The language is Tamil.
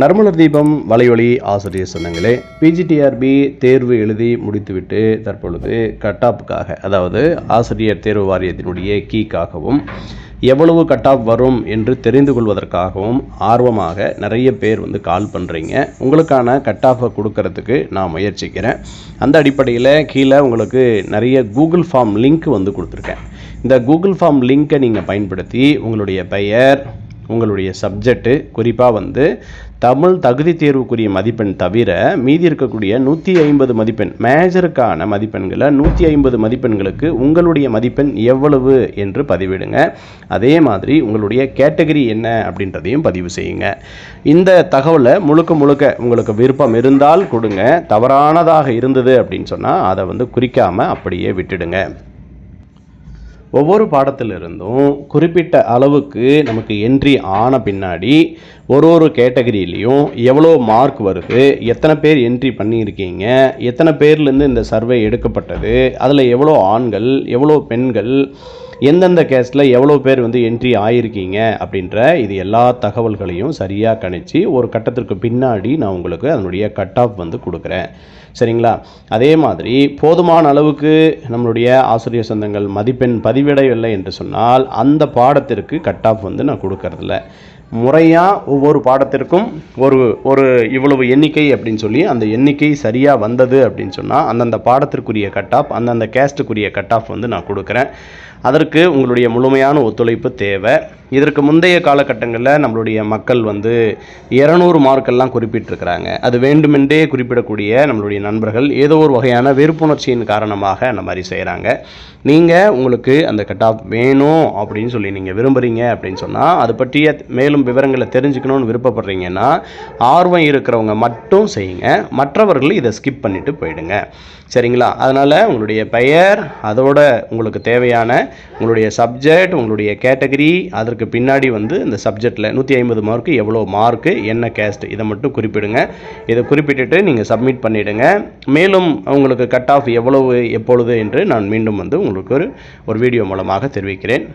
நர்மலர் தீபம் வலையொலி ஆசிரியர் சொன்னங்களே. பிஜிடிஆர்பி தேர்வு எழுதி முடித்துவிட்டு தற்பொழுது கட்டாப்புக்காக அதாவது ஆசிரியர் தேர்வு வாரியத்தினுடைய கீக்காகவும் எவ்வளவு கட்டாப் வரும் என்று தெரிந்து கொள்வதற்காகவும் ஆர்வமாக நிறைய பேர் வந்து கால் பண்ணுறீங்க உங்களுக்கான கட்டாஃபை கொடுக்கறதுக்கு நான் முயற்சிக்கிறேன். அந்த அடிப்படையில் கீழே உங்களுக்கு நிறைய கூகுள் ஃபார்ம் லிங்க் வந்து கொடுத்துருக்கேன். இந்த கூகுள் ஃபார்ம் லிங்க்கை நீங்கள் பயன்படுத்தி உங்களுடைய பெயர் உங்களுடைய சப்ஜெக்ட்டு குறிப்பாக வந்து தமிழ் தகுதி தேர்வுக்குரிய மதிப்பெண் தவிர மீதி இருக்கக்கூடிய நூற்றி ஐம்பது மதிப்பெண் மேஜருக்கான மதிப்பெண்களை நூற்றி ஐம்பது மதிப்பெண்களுக்கு உங்களுடைய மதிப்பெண் எவ்வளவு என்று பதிவிடுங்க. அதே மாதிரி உங்களுடைய கேட்டகரி என்ன அப்படின்றதையும் பதிவு செய்யுங்க. இந்த தகவலை முழுக்க முழுக்க உங்களுக்கு விருப்பம் இருந்தால் கொடுங்க. தவறானதாக இருந்தது அப்படின்னு சொன்னால் அதை வந்து குறிக்காமல் அப்படியே விட்டுடுங்க. ஒவ்வொரு பாடத்திலிருந்தும் குறிப்பிட்ட அளவுக்கு நமக்கு என்ட்ரி ஆன பின்னாடி ஒரு ஒரு கேட்டகரியிலையும் எவ்வளோ மார்க் வருது எத்தனை பேர் என்ட்ரி பண்ணியிருக்கீங்க எத்தனை பேர்லேருந்து இந்த சர்வே எடுக்கப்பட்டது அதில் எவ்வளோ ஆண்கள் எவ்வளோ பெண்கள் எந்தெந்த கேஸில் எவ்வளோ பேர் வந்து என்ட்ரி ஆகியிருக்கீங்க அப்படின்ற இது எல்லா தகவல்களையும் சரியாக கணிச்சு ஒரு கட்டத்திற்கு பின்னாடி நான் உங்களுக்கு அதனுடைய கட் ஆஃப் வந்து கொடுக்குறேன். சரிங்களா? அதே மாதிரி போதுமான அளவுக்கு நம்மளுடைய ஆசிரியர் சொந்தங்கள் மதிப்பெண் பதிவிடவில்லை என்று சொன்னால் அந்த பாடத்திற்கு கட் ஆஃப் வந்து நான் கொடுக்கறதில்ல. முறையாக ஒவ்வொரு பாடத்திற்கும் ஒரு ஒரு இவ்வளவு எண்ணிக்கை அப்படின்னு சொல்லி அந்த எண்ணிக்கை சரியாக வந்தது அப்படின்னு சொன்னால் அந்தந்த பாடத்திற்குரிய கட் ஆஃப் அந்தந்த கேஸ்ட்டுக்குரிய கட் ஆஃப் வந்து நான் கொடுக்குறேன். அதற்கு உங்களுடைய முழுமையான ஒத்துழைப்பு தேவை. இதற்கு முந்தைய காலகட்டங்களில் நம்மளுடைய மக்கள் வந்து இரநூறு மார்க்கெல்லாம் குறிப்பிட்டிருக்கிறாங்க. அது வேண்டுமென்றே குறிப்பிடக்கூடிய நம்மளுடைய நண்பர்கள் ஏதோ ஒரு வகையான வெறுப்புணர்ச்சியின் காரணமாக அந்த மாதிரி செய்கிறாங்க நீங்கள் உங்களுக்கு அந்த கட் ஆஃப் வேணும் அப்படின்னு சொல்லி நீங்கள் விரும்புகிறீங்க அப்படின்னு சொன்னால் அது பற்றிய மேலும் விவரங்களை தெரிஞ்சுக்கணும்னு விருப்பப்படுறீங்கன்னா ஆர்வம் இருக்கிறவங்க மட்டும் செய்யுங்க. மற்றவர்கள் இதை ஸ்கிப் பண்ணிவிட்டு போயிடுங்க. சரிங்களா? அதனால் உங்களுடைய பெயர் அதோட உங்களுக்கு தேவையான உங்களுடைய சப்ஜெக்ட் உங்களுடைய கேட்டகரி அதற்கு பின்னாடி வந்து இந்த சப்ஜெக்டில் நூற்றி ஐம்பது மார்க்கு எவ்வளோ மார்க்கு என்ன கேஸ்ட் இதை மட்டும் குறிப்பிடுங்க. இதை குறிப்பிட்டுட்டு நீங்கள் சப்மிட் பண்ணிவிடுங்க மேலும் உங்களுக்கு கட் ஆஃப் எவ்வளவு எப்பொழுது என்று நான் மீண்டும் வந்து உங்களுக்கு ஒரு ஒரு வீடியோ மூலமாக தெரிவிக்கிறேன்.